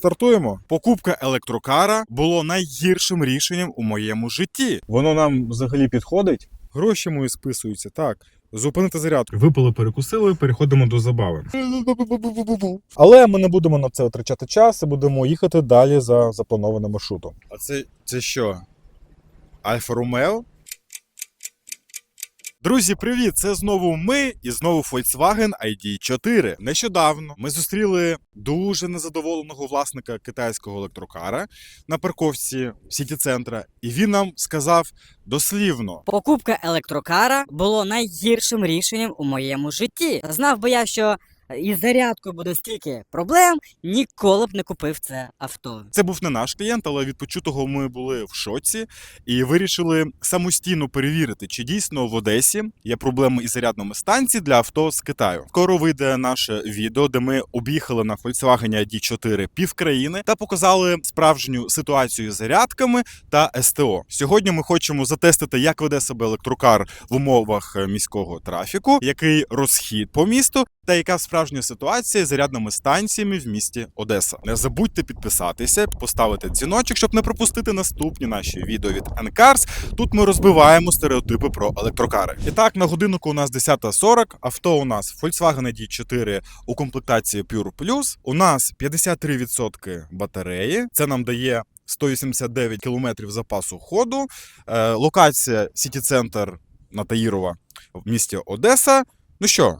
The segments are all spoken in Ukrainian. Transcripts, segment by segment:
Стартуємо. Покупка електрокара було найгіршим рішенням у моєму житті. Воно нам взагалі підходить. Гроші мої списуються. Так. Зупинити зарядку. Випили, перекусили, переходимо до забави. Але ми не будемо на це витрачати час і будемо їхати далі за запланованим маршрутом. А це, це що? Альфа Ромео? Друзі, привіт! Це знову ми і знову Volkswagen ID4. Нещодавно ми зустріли дуже незадоволеного власника китайського електрокара на парковці сіті центра, і він нам сказав дослівно: Покупка електрокара було найгіршим рішенням у моєму житті. Знав би я, що із зарядкою буде стільки проблем, ніколи б не купив це авто. Це був не наш клієнт, але від почутого ми були в шоці і вирішили самостійно перевірити, чи дійсно в Одесі є проблеми із зарядними станціями для авто з Китаю. Скоро вийде наше відео, де ми об'їхали на Volkswagen ID4 півкраїни та показали справжню ситуацію з зарядками та СТО. Сьогодні ми хочемо затестити, як веде себе електрокар в умовах міського трафіку, який розхід по місту, та яка справжня ситуація з зарядними станціями в місті Одеса. Не забудьте підписатися, поставити дзвіночок, щоб не пропустити наступні наші відео від Encars. Тут ми розбиваємо стереотипи про електрокари. І так, на годиннику у нас 10.40, авто у нас Volkswagen ID4 у комплектації Pure Plus. У нас 53% батареї. Це нам дає 189 км запасу ходу. Е, локація Сіті Центр на Таїрова в місті Одеса. Ну що,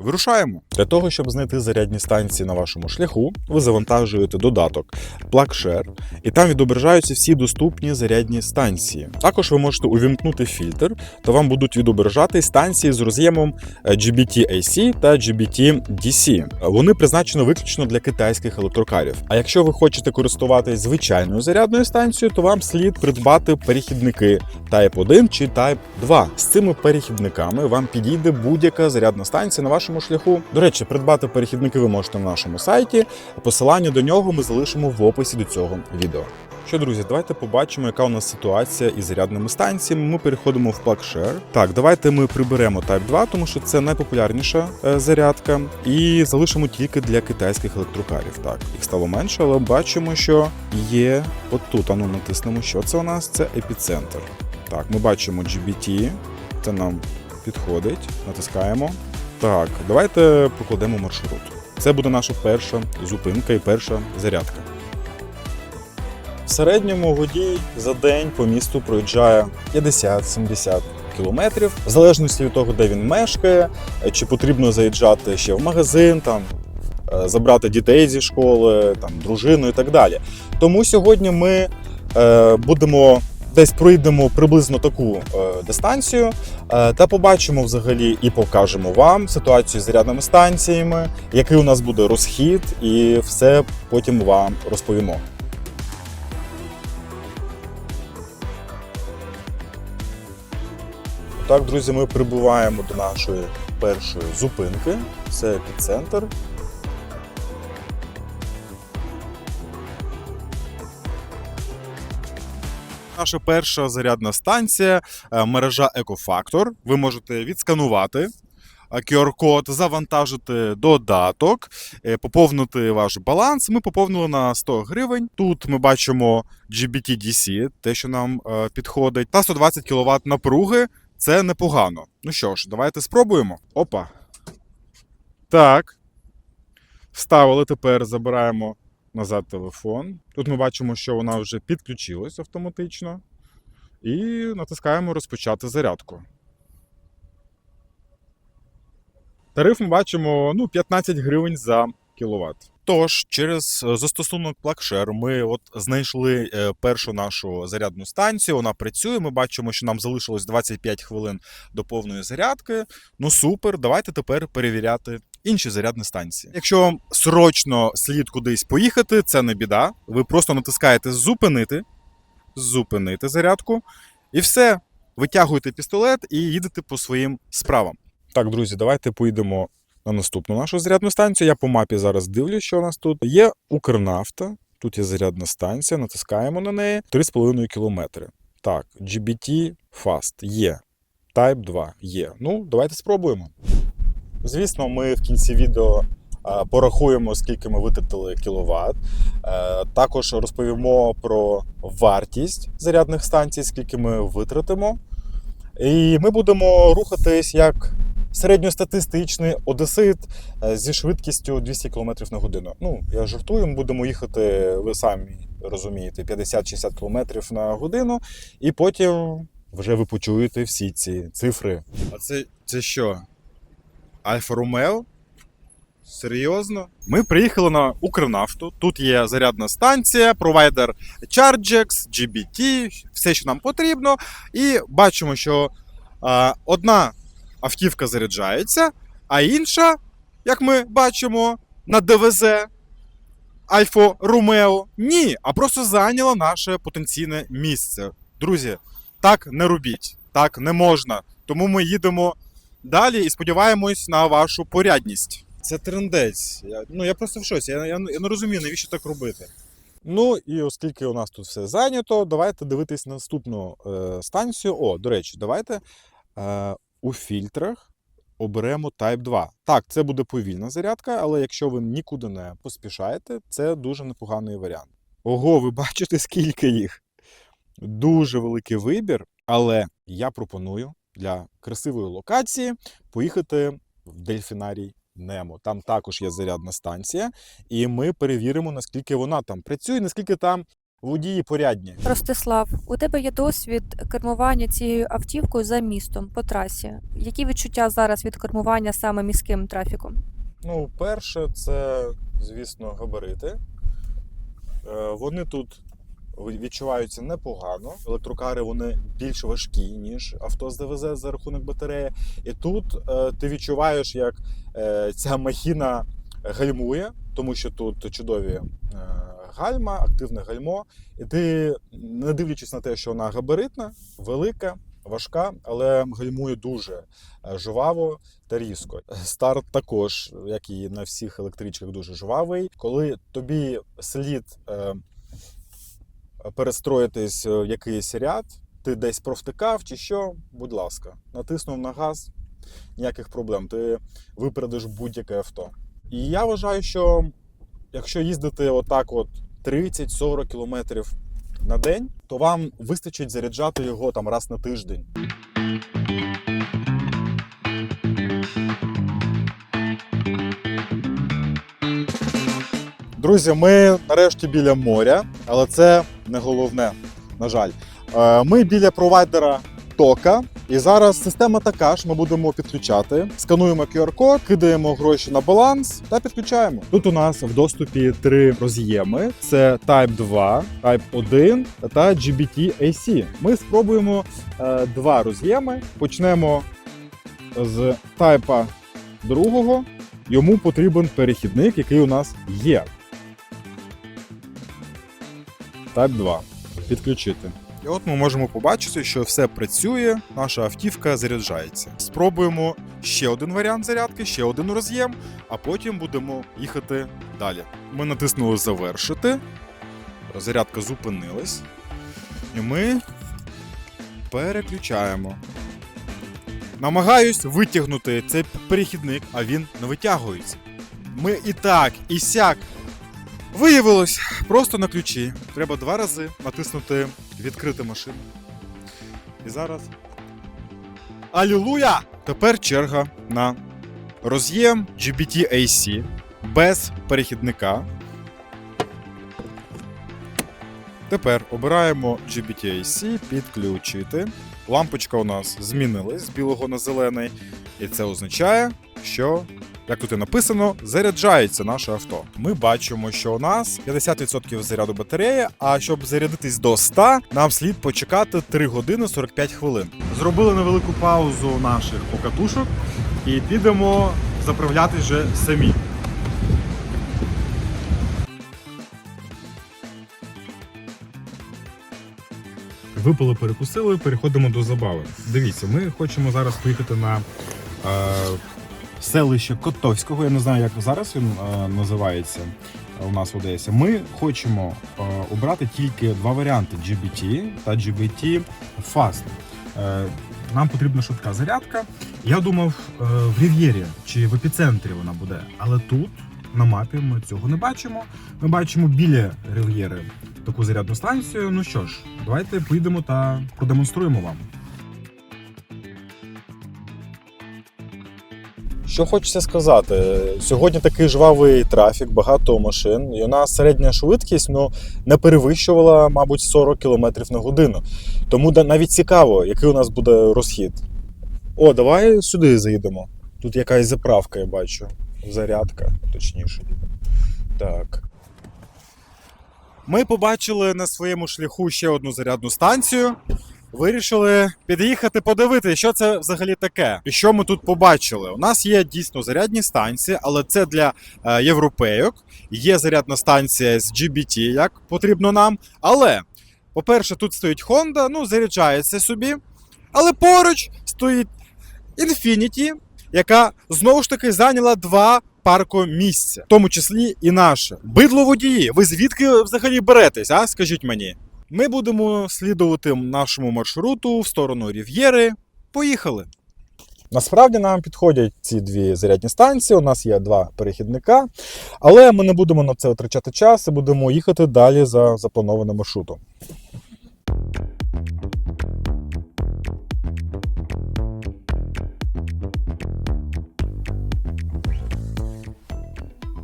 Вирушаємо для того, щоб знайти зарядні станції на вашому шляху. Ви завантажуєте додаток PlugShare, і там відображаються всі доступні зарядні станції. Також ви можете увімкнути фільтр, то вам будуть відображати станції з роз'ємом е, GBT-AC та GBT-DC. Вони призначені виключно для китайських електрокарів. А якщо ви хочете користуватись звичайною зарядною станцією, то вам слід придбати перехідники Type 1 чи Type 2. З цими перехідниками вам підійде будь-яка зарядна станція на вашому шляху. До речі, придбати перехідники ви можете на нашому сайті. Посилання до нього ми залишимо в описі до цього відео. Що, друзі, давайте побачимо, яка у нас ситуація із зарядними станціями. Ми переходимо в PlugShare. Так, давайте ми приберемо Type 2, тому що це найпопулярніша е, зарядка, і залишимо тільки для китайських електрокарів. Так, їх стало менше, але бачимо, що є от тут. Ану натиснемо, що це у нас? Це епіцентр. Так, ми бачимо GBT, це нам підходить. Натискаємо. Так, давайте покладемо маршрут. Це буде наша перша зупинка і перша зарядка. В середньому водій за день по місту проїжджає 50-70 кілометрів, в залежності від того, де він мешкає, чи потрібно заїжджати ще в магазин, там е, забрати дітей зі школи, там дружину і так далі. Тому сьогодні ми е, будемо десь пройдемо приблизно таку е, дистанцію е, та побачимо взагалі і покажемо вам ситуацію з зарядними станціями, який у нас буде розхід, і все потім вам розповімо. Так, друзі, ми прибуваємо до нашої першої зупинки. Це епіцентр. Наша перша зарядна станція е, мережа Екофактор. Ви можете відсканувати е, QR-код, завантажити додаток, е, поповнити ваш баланс. Ми поповнили на 100 гривень. Тут ми бачимо GBT-DC, те, що нам е, підходить, та 120 кВт напруги. Це непогано. Ну що ж, давайте спробуємо. Опа. Так. Вставили, тепер забираємо назад телефон. Тут ми бачимо, що вона вже підключилась автоматично. І натискаємо розпочати зарядку. Тариф ми бачимо ну, 15 гривень за кіловат. Тож, через е, застосунок PlugShare ми от знайшли е, першу нашу зарядну станцію. Вона працює. Ми бачимо, що нам залишилось 25 хвилин до повної зарядки. Ну супер, давайте тепер перевіряти інші зарядні станції. Якщо вам срочно слід кудись поїхати, це не біда. Ви просто натискаєте зупинити, зупинити зарядку, і все. Витягуєте пістолет і їдете по своїм справам. Так, друзі, давайте поїдемо на наступну нашу зарядну станцію. Я по мапі зараз дивлюсь, що у нас тут. Є Укрнафта, тут є зарядна станція, натискаємо на неї 3,5 кілометри. Так, GBT Fast є. Type 2 є. Ну, давайте спробуємо. Звісно, ми в кінці відео е, порахуємо, скільки ми витратили кіловат. Е, Також розповімо про вартість зарядних станцій, скільки ми витратимо. І ми будемо рухатись як середньостатистичний одесит е, зі швидкістю 200 км на годину. Ну, я жартую, ми будемо їхати, ви самі розумієте, 50-60 км на годину, і потім вже ви почуєте всі ці цифри. А це, це що? Альфа Ромео? Серйозно? Ми приїхали на Укрнафту. Тут є зарядна станція, провайдер Chargex, GBT, все, що нам потрібно. І бачимо, що а, одна автівка заряджається, а інша, як ми бачимо, на ДВЗ Альфа Ромео. Ні, а просто зайняла наше потенційне місце. Друзі, так не робіть, так не можна. Тому ми їдемо далі і сподіваємось на вашу порядність. Це трендець. Я, ну я просто в шоці. Я, я, я не розумію, навіщо так робити. Ну і оскільки у нас тут все зайнято, давайте дивитись наступну е, станцію. О, до речі, давайте е, у фільтрах оберемо Type 2. Так, це буде повільна зарядка, але якщо ви нікуди не поспішаєте, це дуже непоганий варіант. Ого, ви бачите, скільки їх. Дуже великий вибір, але я пропоную для красивої локації поїхати в дельфінарій Немо. Там також є зарядна станція, і ми перевіримо, наскільки вона там працює, наскільки там водії порядні. Ростислав, у тебе є досвід кермування цією автівкою за містом по трасі. Які відчуття зараз від кермування саме міським трафіком? Ну, перше, це, звісно, габарити. Е, Вони тут відчуваються непогано. Електрокари вони більш важкі, ніж авто з ДВЗ за рахунок батареї. І тут е, ти відчуваєш, як е, ця махіна гальмує, тому що тут чудові е, гальма, активне гальмо. І ти, не дивлячись на те, що вона габаритна, велика, важка, але гальмує дуже е, жваво та різко. Старт також, як і на всіх електричках, дуже жвавий. Коли тобі слід е, перестроїтись в якийсь ряд, ти десь провтикав чи що, будь ласка, натиснув на газ, ніяких проблем. Ти випередиш будь-яке авто. І я вважаю, що якщо їздити отак, от 30-40 кілометрів на день, то вам вистачить заряджати його там раз на тиждень. Друзі, ми нарешті біля моря, але це не головне, на жаль. Е, Ми біля провайдера тока. І зараз система така ж. Ми будемо підключати, скануємо QR-код, кидаємо гроші на баланс та підключаємо. Тут у нас в доступі три роз'єми: це Type 2, Type 1 та GBT AC. Ми спробуємо е, два роз'єми. Почнемо з Type 2. Йому потрібен перехідник, який у нас є. Type 2. Підключити. І от ми можемо побачити, що все працює, наша автівка заряджається. Спробуємо ще один варіант зарядки, ще один роз'єм, а потім будемо їхати далі. Ми натиснули завершити. Зарядка зупинилась. І ми переключаємо. Намагаюсь витягнути цей перехідник, а він не витягується. Ми і так, і сяк Виявилось, просто на ключі. Треба два рази натиснути відкрити машину. І зараз. Алілуя! Тепер черга на роз'єм GBT AC без перехідника. Тепер обираємо GBT AC, підключити. Лампочка у нас змінилась з білого на зелений. І це означає, що як тут і написано, заряджається наше авто. Ми бачимо, що у нас 50% заряду батареї, а щоб зарядитись до 100, нам слід почекати 3 години 45 хвилин. Зробили невелику паузу наших покатушок і підемо заправлятись вже самі. Випили, перекусили, переходимо до забави. Дивіться, ми хочемо зараз поїхати на е, селище Котовського. Я не знаю, як зараз він е, називається у нас в Одесі. Ми хочемо е, обрати тільки два варіанти: GBT та GBT Fast. Е, нам потрібна швидка зарядка. Я думав е, в Рів'єрі чи в епіцентрі вона буде, але тут на мапі ми цього не бачимо. Ми бачимо біля рив'єри таку зарядну станцію. Ну що ж, давайте поїдемо та продемонструємо вам. Що хочеться сказати, сьогодні такий жвавий трафік, багато машин, і у нас середня швидкість ну, не перевищувала, мабуть, 40 км на годину. Тому навіть цікаво, який у нас буде розхід. О, давай сюди заїдемо. Тут якась заправка, я бачу. Зарядка, точніше. Так. Ми побачили на своєму шляху ще одну зарядну станцію. Вирішили під'їхати подивитися, що це взагалі таке. І що ми тут побачили? У нас є дійсно зарядні станції, але це для е, європейок. Є зарядна станція з GBT, як потрібно нам. Але, по-перше, тут стоїть Honda, ну, заряджається собі. Але поруч стоїть Infinity, яка знову ж таки зайняла два парко місця, в тому числі і наше. Бидло водії. Ви звідки взагалі беретесь? А скажіть мені? Ми будемо слідувати нашому маршруту в сторону Рів'єри. Поїхали. Насправді нам підходять ці дві зарядні станції. У нас є два перехідника, але ми не будемо на це витрачати час і будемо їхати далі за запланованим маршрутом.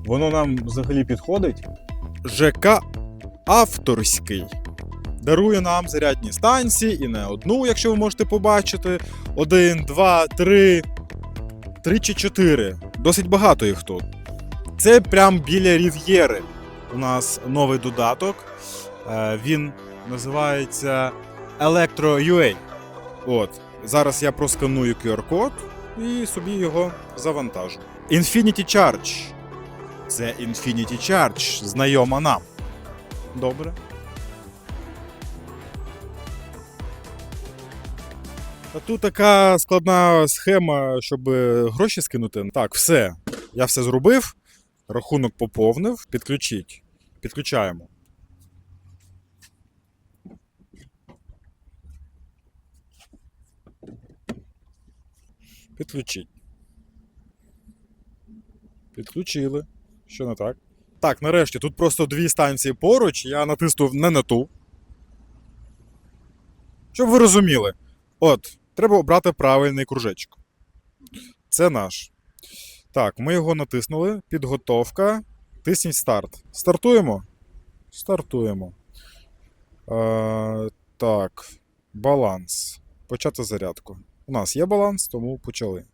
Воно нам взагалі підходить. ЖК авторський. Дарує нам зарядні станції і не одну, якщо ви можете побачити. Один, два, три, три чи чотири. Досить багато їх тут. Це прям біля Рів'єри. У нас новий додаток. Е, Він називається Electro.ua. От. Зараз я просканую QR-код і собі його завантажу. Infinity Charge. Це Infinity Charge, знайома нам. Добре. Тут така складна схема, щоб гроші скинути. Так, все. Я все зробив. Рахунок поповнив. Підключіть. Підключаємо. Підключіть. Підключили. Що не так? Так, нарешті, тут просто дві станції поруч, я натиснув не на ту. Щоб ви розуміли. От, треба обрати правильний кружечок. Це наш. Так, ми його натиснули. Підготовка. Тисніть старт. Стартуємо? Стартуємо. Е, так. Баланс. Почати зарядку. У нас є баланс, тому почали.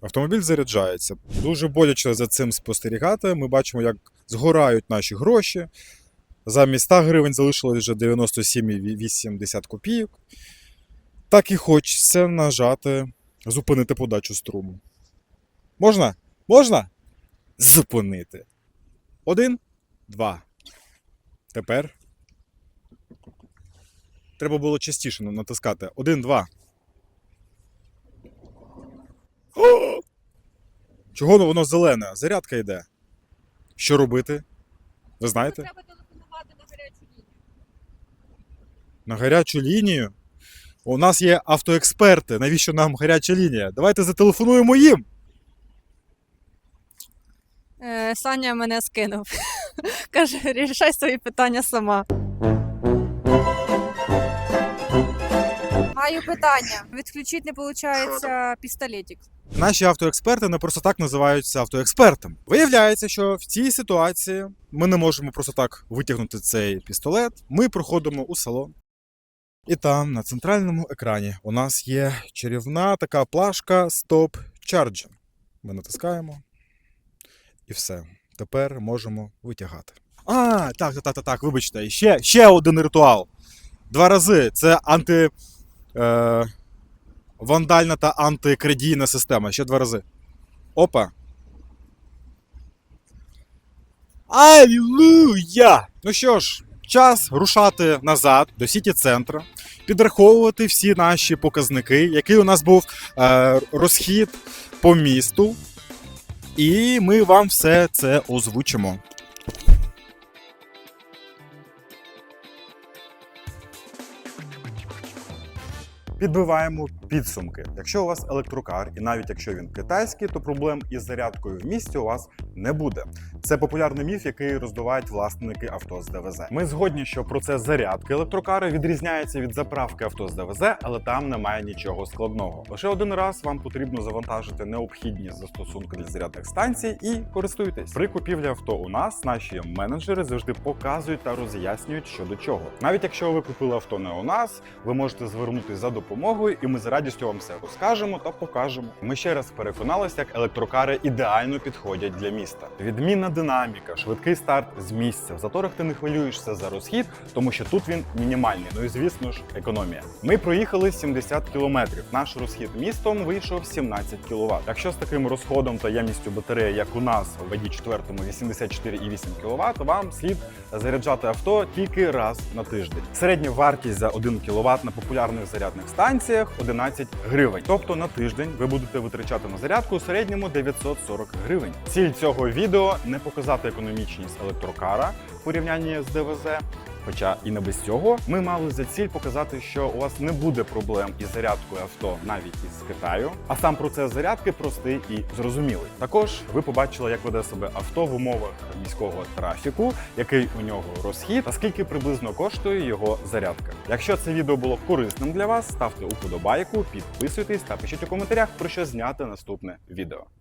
Автомобіль заряджається. Дуже боляче за цим спостерігати. Ми бачимо, як згорають наші гроші. Замість 100 гривень залишилось вже 97,80 копійок. Так і хочеться нажати зупинити подачу струму. Можна? Можна? Зупинити. Один, два. Тепер. Треба було частіше натискати. Один, два. О! Чого воно зелене? Зарядка йде. Що робити? Ви знаєте? Треба телефонувати на гарячу лінію. На гарячу лінію. У нас є автоексперти. Навіщо нам гаряча лінія? Давайте зателефонуємо їм. Е, Саня мене скинув. Каже, рішай свої питання сама. Маю питання. Відключити не виходить пістолетик. Наші автоексперти не просто так називаються автоекспертами. Виявляється, що в цій ситуації ми не можемо просто так витягнути цей пістолет. Ми проходимо у салон. І там, на центральному екрані, у нас є чарівна така плашка Stop Charging. Ми натискаємо. І все. Тепер можемо витягати. А, так, так, так, так, вибачте, ще, ще один ритуал. Два рази. Це анти. Е, вандальна та антикрадійна система. Ще два рази. Опа. Алілуя! Ну що ж, час рушати назад до сіті центра, підраховувати всі наші показники, який у нас був е, розхід по місту. І ми вам все це озвучимо. Підбиваємо підсумки. Якщо у вас електрокар, і навіть якщо він китайський, то проблем із зарядкою в місті у вас не буде. Це популярний міф, який роздувають власники авто з ДВЗ. Ми згодні, що процес зарядки електрокара відрізняється від заправки авто з ДВЗ, але там немає нічого складного. Лише один раз вам потрібно завантажити необхідні застосунки для зарядних станцій і користуйтесь. При купівлі авто у нас наші менеджери завжди показують та роз'яснюють, що до чого. Навіть якщо ви купили авто не у нас, ви можете звернутися за допомогою, і ми з радістю вам все розкажемо та покажемо. Ми ще раз переконалися, як електрокари ідеально підходять для міста. Відмінна динаміка, швидкий старт з місця. В заторах ти не хвилюєшся за розхід, тому що тут він мінімальний. Ну і звісно ж, економія. Ми проїхали 70 кілометрів. Наш розхід містом вийшов 17 кВт. Якщо з таким розходом та ємністю батареї, як у нас в ID 4 84,8 кВт, вам слід заряджати авто тільки раз на тиждень. Середня вартість за 1 кВт на популярних зарядних станціях 11 гривень. Тобто на тиждень ви будете витрачати на зарядку у середньому 940 гривень. Ціль цього відео не показати економічність електрокара в порівнянні з ДВЗ. Хоча і не без цього ми мали за ціль показати, що у вас не буде проблем із зарядкою авто навіть із Китаю, а сам процес зарядки простий і зрозумілий. Також ви побачили, як веде себе авто в умовах міського трафіку, який у нього розхід, та скільки приблизно коштує його зарядка. Якщо це відео було корисним для вас, ставте уподобайку, підписуйтесь та пишіть у коментарях про що зняти наступне відео.